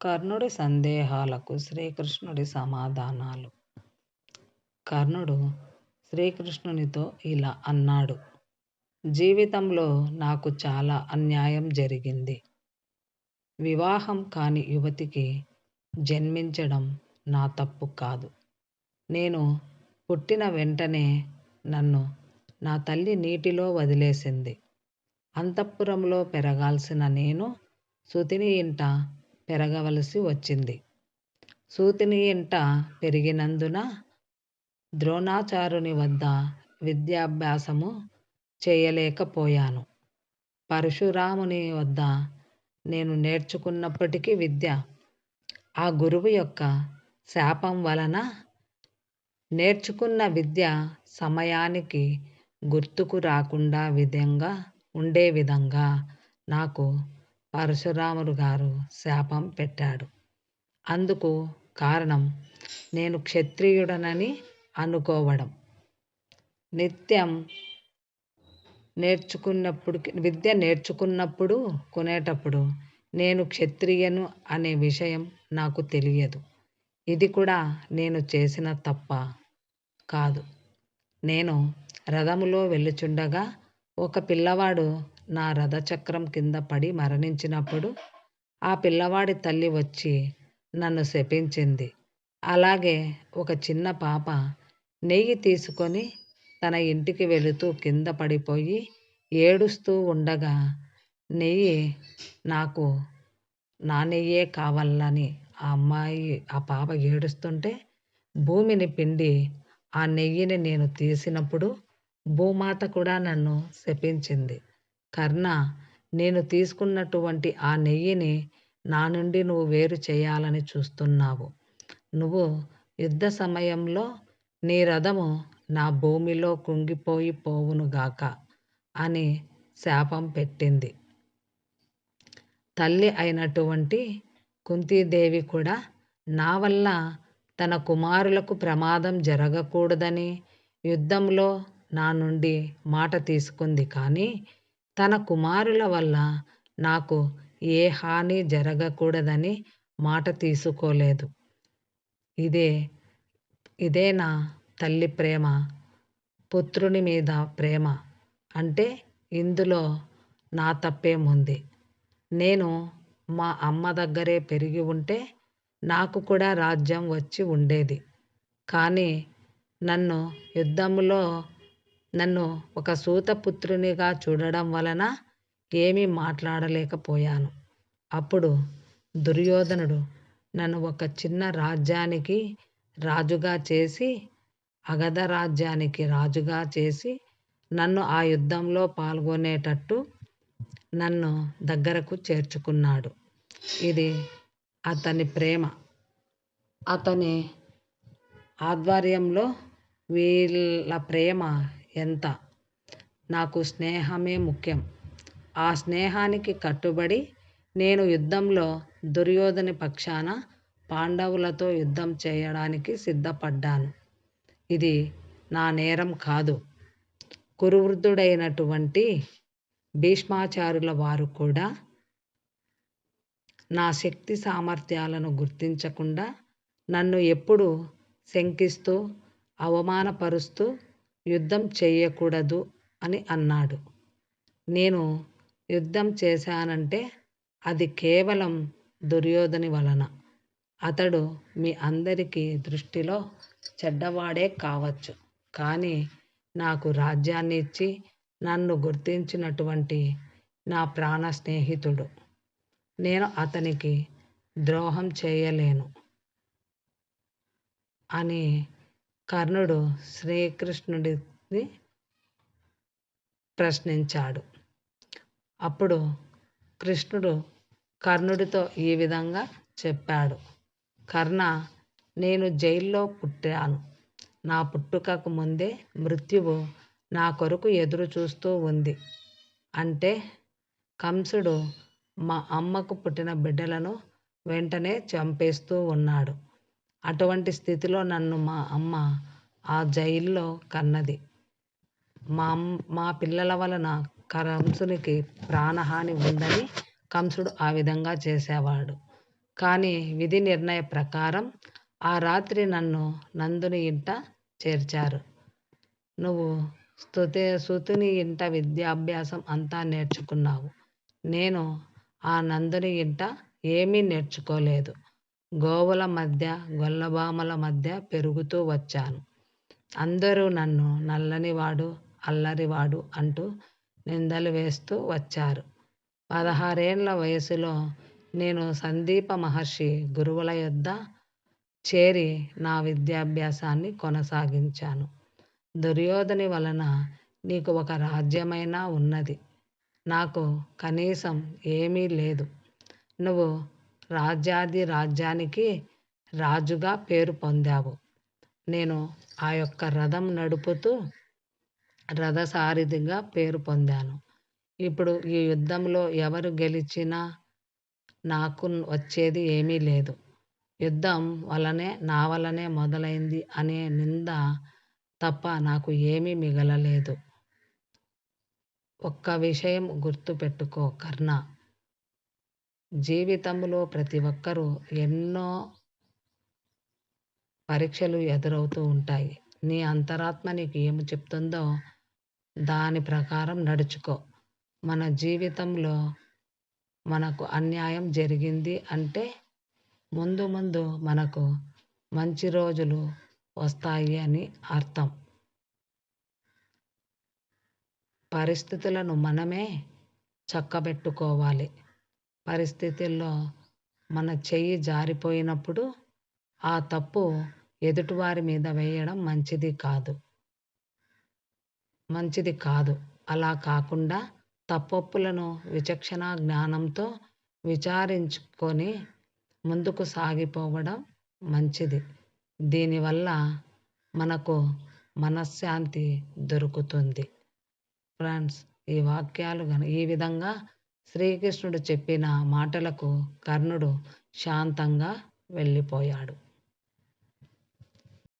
కర్ణుడి సందేహాలకు శ్రీకృష్ణుడి సమాధానాలు. కర్ణుడు శ్రీకృష్ణునితో ఇలా అన్నాడు జీవితంలో నాకు చాలా అన్యాయం జరిగింది. వివాహం కాని యువతికి జన్మించడం నా తప్పు కాదు. నేను పుట్టిన వెంటనే నన్ను నా తల్లి నీటిలో వదిలేసింది. అంతఃపురంలో పెరగాల్సిన నేను సుతిని ఇంట పెరగవలసి వచ్చింది. సూతిని ఇంట పెరిగినందున ద్రోణాచార్యుని వద్ద విద్యాభ్యాసము చేయలేకపోయాను. పరశురాముని వద్ద నేను నేర్చుకున్నప్పటికీ విద్య ఆ గురువు యొక్క శాపం వలన నేర్చుకున్న విద్య సమయానికి గుర్తుకు రాకుండా విధంగా ఉండే విధంగా నాకు పరశురాముడు గారు శాపం పెట్టాడు. అందుకు కారణం నేను క్షత్రియుడనని అనుకోవడం. నిత్యం నేర్చుకున్నప్పుడు విద్య నేర్చుకున్నప్పుడు కొనేటప్పుడు నేను క్షత్రియను అనే విషయం నాకు తెలియదు. ఇది కూడా నేను చేసిన తప్ప కాదు. నేను రథములో వెళ్ళుచుండగా ఒక పిల్లవాడు నా రథచక్రం కింద పడి మరణించినప్పుడు ఆ పిల్లవాడి తల్లి వచ్చి నన్ను శపించింది. అలాగే ఒక చిన్న పాప నెయ్యి తీసుకొని తన ఇంటికి వెళుతూ కింద పడిపోయి ఏడుస్తూ ఉండగా నెయ్యి నాకు నా నెయ్యే కావాలని ఆ అమ్మాయి ఆ పాప ఏడుస్తుంటే భూమిని పిండి ఆ నెయ్యిని నేను తీసినప్పుడు భూమాత కూడా నన్ను శపించింది. కర్ణ నేను తీసుకున్నటువంటి ఆ నెయ్యిని నా నుండి నువ్వు వేరు చేయాలని చూస్తున్నావు. నువ్వు యుద్ధ సమయంలో నీ రథము నా భూమిలో కుంగిపోయి పోవునుగాక అని శాపం పెట్టింది. తల్లి అయినటువంటి కుంతీదేవి కూడా నా వల్ల తన కుమారులకు ప్రమాదం జరగకూడదని యుద్ధంలో నా నుండి మాట తీసుకుంది. కానీ తన కుమారుల వల్ల నాకు ఏ హాని జరగకూడదని మాట తీసుకోలేదు. ఇదే ఇదే నా తల్లి ప్రేమ పుత్రుని మీద ప్రేమ. అంటే ఇందులో నా తప్పేముంది? నేను మా అమ్మ దగ్గరే పెరిగి ఉంటే నాకు కూడా రాజ్యం వచ్చి ఉండేది. కానీ నన్ను యుద్ధంలో నన్ను ఒక సూతపుత్రునిగా చూడడం వలన ఏమీ మాట్లాడలేకపోయాను. అప్పుడు దుర్యోధనుడు నన్ను ఒక చిన్న రాజ్యానికి రాజుగా చేసి అగధ రాజ్యానికి రాజుగా చేసి నన్ను ఆ యుద్ధంలో పాల్గొనేటట్టు నన్ను దగ్గరకు చేర్చుకున్నాడు. ఇది అతని ప్రేమ. అతని ఆధ్వర్యంలో వీళ్ళ ప్రేమ ఎంత? నాకు స్నేహమే ముఖ్యం. ఆ స్నేహానికి కట్టుబడి నేను యుద్ధంలో దుర్యోధని పక్షాన పాండవులతో యుద్ధం చేయడానికి సిద్ధపడ్డాను. ఇది నా నేరం కాదు. కురువృద్ధుడైనటువంటి భీష్మాచారుల వారు కూడా నా శక్తి సామర్థ్యాలను గుర్తించకుండా నన్ను ఎప్పుడు శంకిస్తూ అవమానపరుస్తూ యుద్ధం చేయకూడదు అని అన్నాడు. నేను యుద్ధం చేశానంటే అది కేవలం దుర్యోధని వలన. అతడు మీ అందరికీ దృష్టిలో చెడ్డవాడే కావచ్చు. కానీ నాకు రాజ్యాన్ని ఇచ్చి నన్ను గుర్తించినటువంటి నా ప్రాణ స్నేహితుడు. నేను అతనికి ద్రోహం చేయలేను అని కర్ణుడు శ్రీకృష్ణుడిని ప్రశ్నించాడు. అప్పుడు కృష్ణుడు కర్ణుడితో ఈ విధంగా చెప్పాడు. కర్ణ నేను జైల్లో పుట్టాను. నా పుట్టుకకు ముందే మృత్యువు నా కొరకు ఎదురు చూస్తూ ఉంది. అంటే కంసుడు మా అమ్మకు పుట్టిన బిడ్డలను వెంటనే చంపేస్తూ ఉన్నాడు. అటువంటి స్థితిలో నన్ను మా అమ్మ ఆ జైల్లో కన్నది. మా మా పిల్లల వలన కంసునికి ప్రాణహాని ఉందని కంసుడు ఆ విధంగా చేసేవాడు. కానీ విధి నిర్ణయ ప్రకారం ఆ రాత్రి నన్ను నందుని ఇంట చేర్చారు. నువ్వు స్తుతి సుతుని ఇంట విద్యాభ్యాసం అంతా నేర్చుకున్నావు. నేను ఆ నందుని ఇంట ఏమీ నేర్చుకోలేదు. గోవుల మధ్య గొల్లబామల మధ్య పెరుగుతూ వచ్చాను. అందరూ నన్ను నల్లనివాడు అల్లరివాడు అంటూ నిందలు వేస్తూ వచ్చారు. పదహారేళ్ళ వయసులో నేను సందీప మహర్షి గురువుల యొద్ద చేరి నా విద్యాభ్యాసాన్ని కొనసాగించాను. దుర్యోధని వలన నీకు ఒక రాజ్యమైనా ఉన్నది. నాకు కనీసం ఏమీ లేదు. నువ్వు రాజ్యాది రాజ్యానికి రాజుగా పేరు పొందావు. నేను ఆ యొక్క రథం నడుపుతూ రథసారిథిగా పేరు పొందాను. ఇప్పుడు ఈ యుద్ధంలో ఎవరు గెలిచినా నాకు వచ్చేది ఏమీ లేదు. యుద్ధం వలనే నా వలనే మొదలైంది అనే నింద తప్ప నాకు ఏమీ మిగలలేదు. ఒక్క విషయం గుర్తుపెట్టుకో కర్ణ. జీవితంలో ప్రతి ఒక్కరూ ఎన్నో పరీక్షలు ఎదురవుతూ ఉంటాయి. నీ అంతరాత్మ నీకు ఏమి చెప్తుందో దాని ప్రకారం నడుచుకో. మన జీవితంలో మనకు అన్యాయం జరిగింది అంటే ముందు ముందు మనకు మంచి రోజులు వస్తాయి అని అర్థం. పరిస్థితులను మనమే చక్కబెట్టుకోవాలి. పరిస్థితుల్లో మన చెయ్యి జారిపోయినప్పుడు ఆ తప్పు ఎదుటివారి మీద వేయడం మంచిది కాదు. మంచిది కాదు. అలా కాకుండా తప్పొప్పులను విచక్షణ జ్ఞానంతో విచారించుకొని ముందుకు సాగిపోవడం మంచిది. దీనివల్ల మనకు మనశ్శాంతి దొరుకుతుంది. ఫ్రెండ్స్ ఈ వాక్యాలు ఈ విధంగా శ్రీకృష్ణుడు చెప్పిన మాటలకు కర్ణుడు శాంతంగా వెళ్ళిపోయాడు.